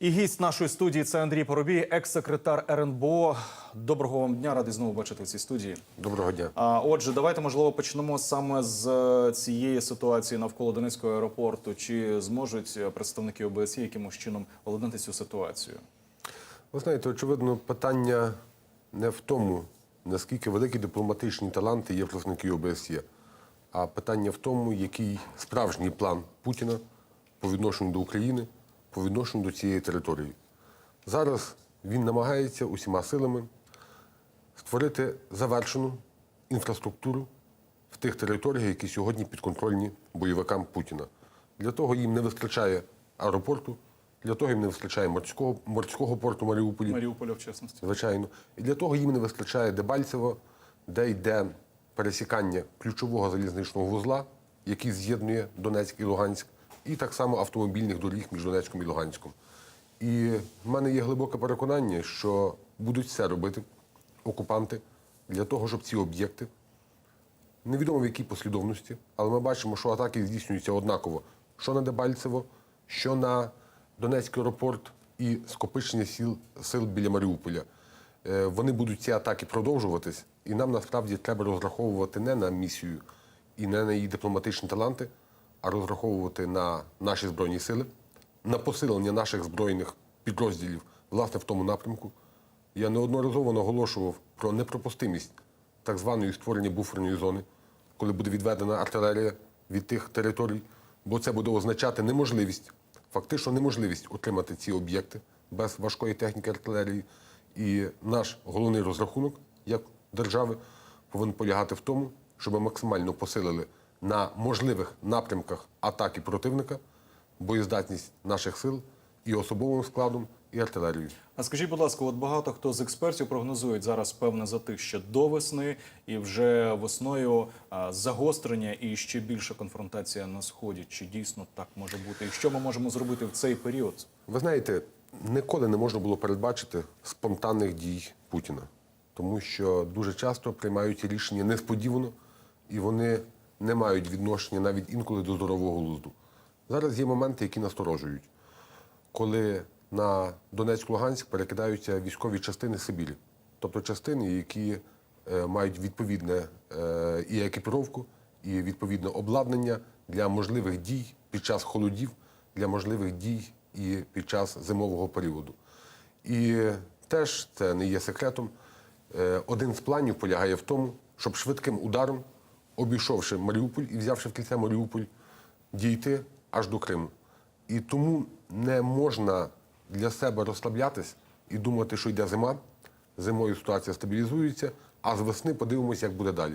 І гість нашої студії це Андрій Поробій, екс-секретар РНБО. Доброго вам дня, радий знову бачити в цій студії. Доброго дня. А отже, давайте можливо почнемо саме з е, цієї ситуації навколо Донецького аеропорту. Чи зможуть е, представники ОБСЄ якимось чином володити цю ситуацію? Ви знаєте, очевидно, питання не в тому, наскільки великі дипломатичні таланти є в представників ОБСЄ, а питання в тому, який справжній план Путіна по відношенню до України, по відношенню до цієї території. Зараз він намагається усіма силами створити завершену інфраструктуру в тих територіях, які сьогодні підконтрольні бойовикам Путіна. Для того їм не вистачає аеропорту, для того їм не вистачає морського, морського порту Маріуполі. Маріуполя, в частності. Звичайно. І для того їм не вистачає Дебальцево, де йде пересікання ключового залізничного вузла, який з'єднує Донецьк і Луганськ, і так само автомобільних доріг між Донецьком і Луганськом. І в мене є глибоке переконання, що будуть все робити окупанти для того, щоб ці об'єкти, невідомо в якій послідовності, але ми бачимо, що атаки здійснюються однаково, що на Дебальцево, що на Донецький аеропорт і скопичення сил, сил біля Маріуполя. Е, Вони будуть ці атаки продовжуватись, і нам насправді треба розраховувати не на місію і не на її дипломатичні таланти, а розраховувати на наші збройні сили, на посилення наших збройних підрозділів власне в тому напрямку. Я неодноразово наголошував про непропустимість так званої створення буферної зони, коли буде відведена артилерія від тих територій, бо це буде означати неможливість, фактично неможливість отримати ці об'єкти без важкої техніки артилерії. І наш головний розрахунок як держави повинен полягати в тому, щоб ми максимально посилили на можливих напрямках атаки противника боєздатність наших сил і особовим складом, і артилерією. А скажіть, будь ласка, от багато хто з експертів прогнозують зараз певне затишчя до весни, і вже весною а, загострення і ще більша конфронтація на сході. Чи дійсно так може бути? І що ми можемо зробити в цей період? Ви знаєте, ніколи не можна було передбачити спонтанних дій Путіна, тому що дуже часто приймають рішення несподівано, і вони не мають відношення навіть інколи до здорового глузду. Зараз є моменти, які насторожують, коли на Донецьк-Луганськ перекидаються військові частини Сибірі, тобто частини, які е, мають відповідне е, і екіпіровку, і відповідне обладнання для можливих дій під час холодів, для можливих дій і під час зимового періоду. І теж це не є секретом. Е, Один з планів полягає в тому, щоб швидким ударом, обійшовши Маріуполь і взявши в кільце Маріуполь, дійти аж до Криму. І тому не можна для себе розслаблятись і думати, що йде зима. Зимою ситуація стабілізується, а з весни подивимося, як буде далі.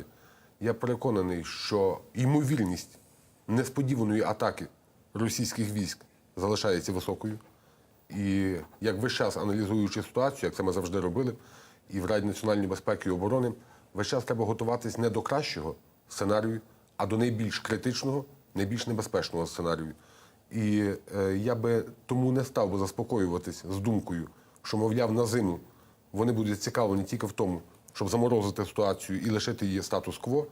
Я переконаний, що ймовірність несподіваної атаки російських військ залишається високою. І як весь час аналізуючи ситуацію, як це ми завжди робили, і в Раді національної безпеки і оборони, весь час треба готуватись не до кращого сценарію, а до найбільш критичного, найбільш небезпечного сценарію. І е, я би тому не став би заспокоюватись з думкою, що, мовляв, на зиму вони будуть цікавлені тільки в тому, щоб заморозити ситуацію і лишити її статус-кво.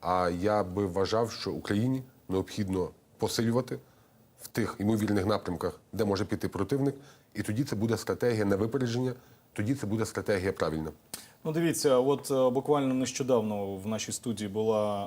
А я би вважав, що Україні необхідно посилювати в тих ймовірних напрямках, де може піти противник, і тоді це буде стратегія на випередження, тоді це буде стратегія правильна. Ну, дивіться, от е, буквально нещодавно в нашій студії була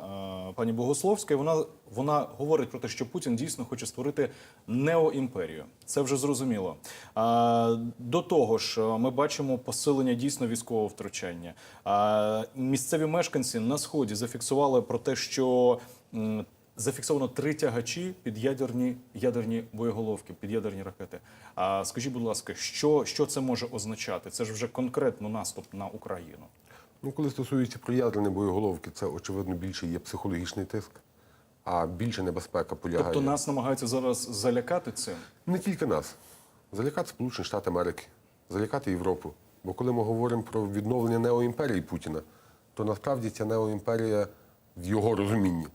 е, пані Богословська, і вона, вона говорить про те, що Путін дійсно хоче створити неоімперію. Це вже зрозуміло. А, до того ж, е, ми бачимо посилення дійсно військового втручання. А, місцеві мешканці на сході зафіксували про те, що. Зафіксовано три тягачі під ядерні ядерні боєголовки, під ядерні ракети. А скажіть, будь ласка, що, що це може означати? Це ж вже конкретно наступ на Україну. Ну, коли стосується про ядерні боєголовки, це очевидно більше є психологічний тиск, а більше небезпека полягає. Тобто нас намагаються зараз залякати цим. Не тільки нас. Залякати Сполучені Штати Америки, залякати Європу. Бо коли ми говоримо про відновлення неоімперії Путіна, то насправді ця неоімперія в його розумінні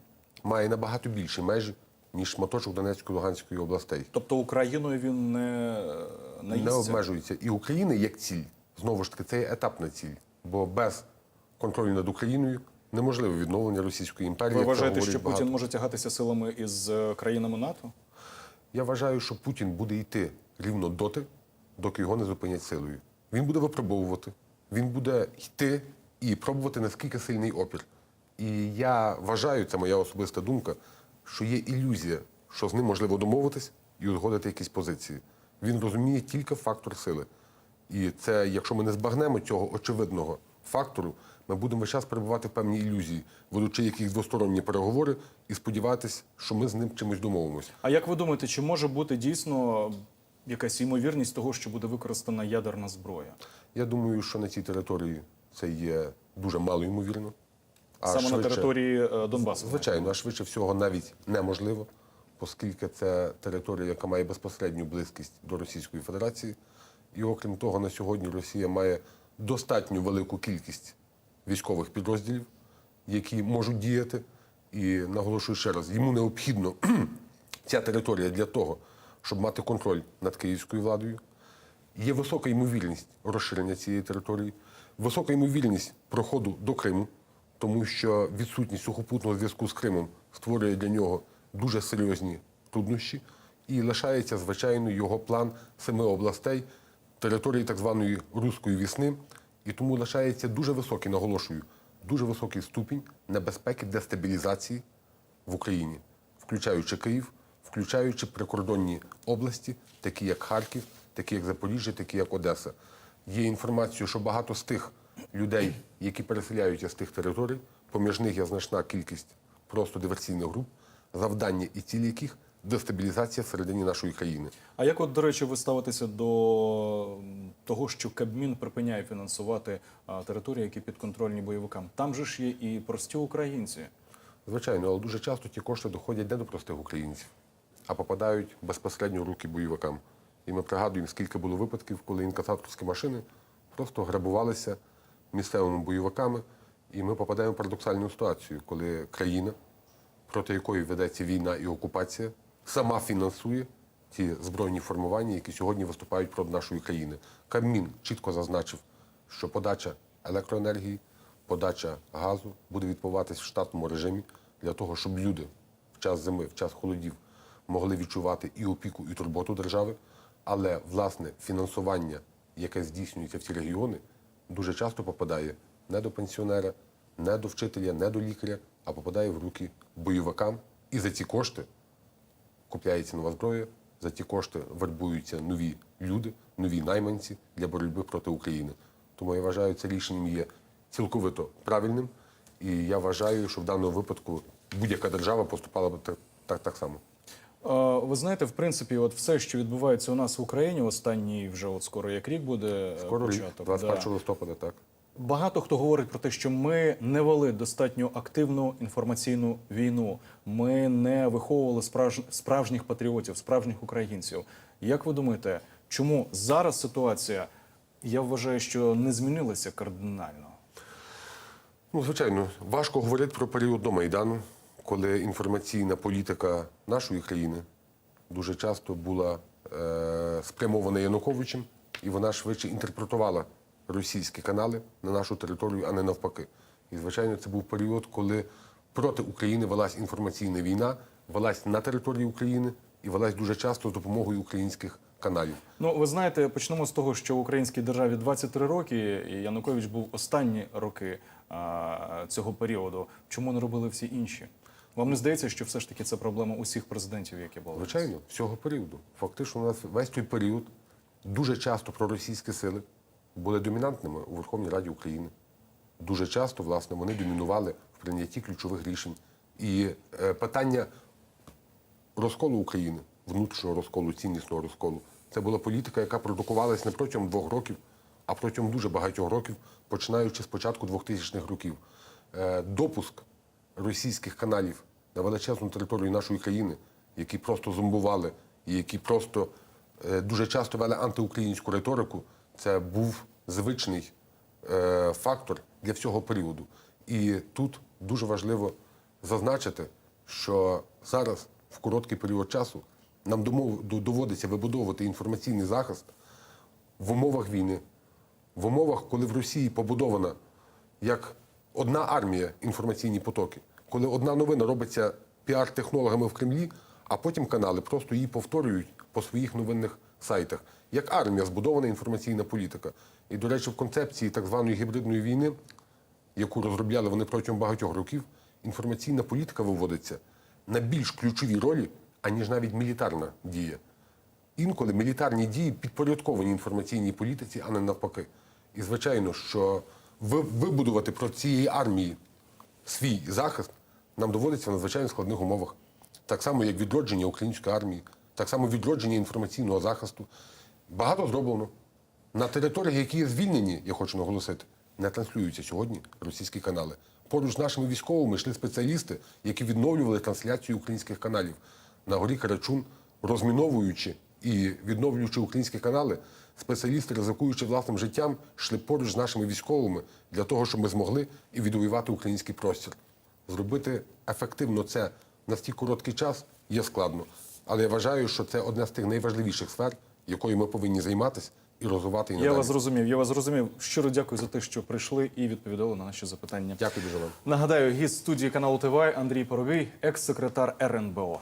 має набагато більші межі, ніж шматочок Донецької Луганської областей. Тобто Україною він не Не обмежується. І Україна як ціль, знову ж таки, це є етапна ціль. Бо без контролю над Україною неможливе відновлення Російської імперії. Ви вважаєте, що багато. Путін може тягатися силами із е, країнами НАТО? Я вважаю, що Путін буде йти рівно доти, доки його не зупинять силою. Він буде випробовувати, він буде йти і пробувати наскільки сильний опір. І я вважаю, це моя особиста думка, що є ілюзія, що з ним можливо домовитись і узгодити якісь позиції. Він розуміє тільки фактор сили. І це, якщо ми не збагнемо цього очевидного фактору, ми будемо весь час перебувати в певній ілюзії, ведучи якісь двосторонні переговори і сподіватися, що ми з ним чимось домовимося. А як ви думаєте, чи може бути дійсно якась ймовірність того, що буде використана ядерна зброя? Я думаю, що на цій території це є дуже мало ймовірно. А Саме на території е, Донбасу? Звичайно, а швидше всього навіть неможливо, оскільки це територія, яка має безпосередню близькість до Російської Федерації. І окрім того, на сьогодні Росія має достатньо велику кількість військових підрозділів, які можуть діяти. І наголошую ще раз, йому необхідно ця територія для того, щоб мати контроль над київською владою. Є висока ймовірність розширення цієї території, висока ймовірність проходу до Криму, тому що відсутність сухопутного зв'язку з Кримом створює для нього дуже серйозні труднощі, і лишається, звичайно, його план семи областей, території так званої руської вісни. І тому лишається дуже високий, наголошую, дуже високий ступінь небезпеки дестабілізації в Україні, включаючи Київ, включаючи прикордонні області, такі як Харків, такі як Запоріжжя, такі як Одеса. Є інформація, що багато з тих людей, які переселяються з тих територій, поміж них є значна кількість просто диверсійних груп, завдання і цілі яких дестабілізація всередині нашої країни. А як, от, до речі, ви ставитеся до того, що Кабмін припиняє фінансувати території, які підконтрольні бойовикам? Там же ж є і прості українці. Звичайно, але дуже часто ті кошти доходять не до простих українців, а попадають безпосередньо в руки бойовикам. І ми пригадуємо, скільки було випадків, коли інкасаторські машини просто грабувалися місцевими бойовиками, і ми попадаємо в парадоксальну ситуацію, коли країна, проти якої ведеться війна і окупація, сама фінансує ті збройні формування, які сьогодні виступають проти нашої країни. Кабмін чітко зазначив, що подача електроенергії, подача газу буде відбуватись в штатному режимі для того, щоб люди в час зими, в час холодів могли відчувати і опіку, і турботу держави. Але власне фінансування, яке здійснюється в ці регіони, дуже часто попадає не до пенсіонера, не до вчителя, не до лікаря, а попадає в руки бойовикам. І за ці кошти купляється нова зброя, за ті кошти вербуються нові люди, нові найманці для боротьби проти України. Тому я вважаю, це рішенням є цілковито правильним. І я вважаю, що в даному випадку будь-яка держава поступала б так, так, так само. Ви знаєте, в принципі, от все, що відбувається у нас в Україні, останній вже от скоро як рік буде е, Скоро початок. 21 да. листопада, так. Багато хто говорить про те, що ми не вели достатньо активну інформаційну війну. Ми не виховували справж- справжніх патріотів, справжніх українців. Як ви думаєте, чому зараз ситуація, я вважаю, що не змінилася кардинально? Ну, звичайно, важко говорити про період до Майдану, коли інформаційна політика нашої країни дуже часто була е, спрямована Януковичем, і вона швидше інтерпретувала російські канали на нашу територію, а не навпаки. І, звичайно, це був період, коли проти України велась інформаційна війна, велась на території України і велась дуже часто з допомогою українських каналів. Ну, ви знаєте, почнемо з того, що в українській державі 23 роки, і Янукович був останні роки а, цього періоду. Чому не робили всі інші? Вам не здається, що все ж таки це проблема усіх президентів, які були? Звичайно, всього періоду. Фактично, у нас весь той період дуже часто проросійські сили були домінантними у Верховній Раді України. Дуже часто, власне, вони домінували в прийнятті ключових рішень. І е, питання розколу України, внутрішнього розколу, ціннісного розколу, це була політика, яка продукувалась не протягом двох років, а протягом дуже багатьох років, починаючи з початку 2000-х років. Е, допуск російських каналів на величезну територію нашої країни, які просто зомбували і які просто е, дуже часто вели антиукраїнську риторику, це був звичний е, фактор для всього періоду. І тут дуже важливо зазначити, що зараз, в короткий період часу, нам доводиться вибудовувати інформаційний захист в умовах війни, в умовах, коли в Росії побудована як одна армія інформаційні потоки, коли одна новина робиться піар-технологами в Кремлі, а потім канали просто її повторюють по своїх новинних сайтах, як армія збудована інформаційна політика. І, до речі, в концепції так званої гібридної війни, яку розробляли вони протягом багатьох років, інформаційна політика виводиться на більш ключові ролі, аніж навіть мілітарна дія. Інколи мілітарні дії підпорядковані інформаційній політиці, а не навпаки. І звичайно, що вибудувати проти цієї армії свій захист нам доводиться в надзвичайно складних умовах. Так само, як відродження української армії, так само відродження інформаційного захисту. Багато зроблено. На територіях, які є звільнені, я хочу наголосити, не транслюються сьогодні російські канали. Поруч з нашими військовими йшли спеціалісти, які відновлювали трансляцію українських каналів на горі Карачун, розміновуючи і відновлюючи українські канали. Спеціалісти, ризикуючи власним життям, йшли поруч з нашими військовими для того, щоб ми змогли і відвоювати український простір. Зробити ефективно це на стій короткий час є складно. Але я вважаю, що це одна з тих найважливіших сфер, якою ми повинні займатися і розвивати і Я вас зрозумів. Я вас зрозумів. Щиро дякую за те, що прийшли і відповідали на наші запитання. Дякую дуже вам. Нагадаю, гість студії каналу ТВ Андрій Поровій, екс-секретар РНБО.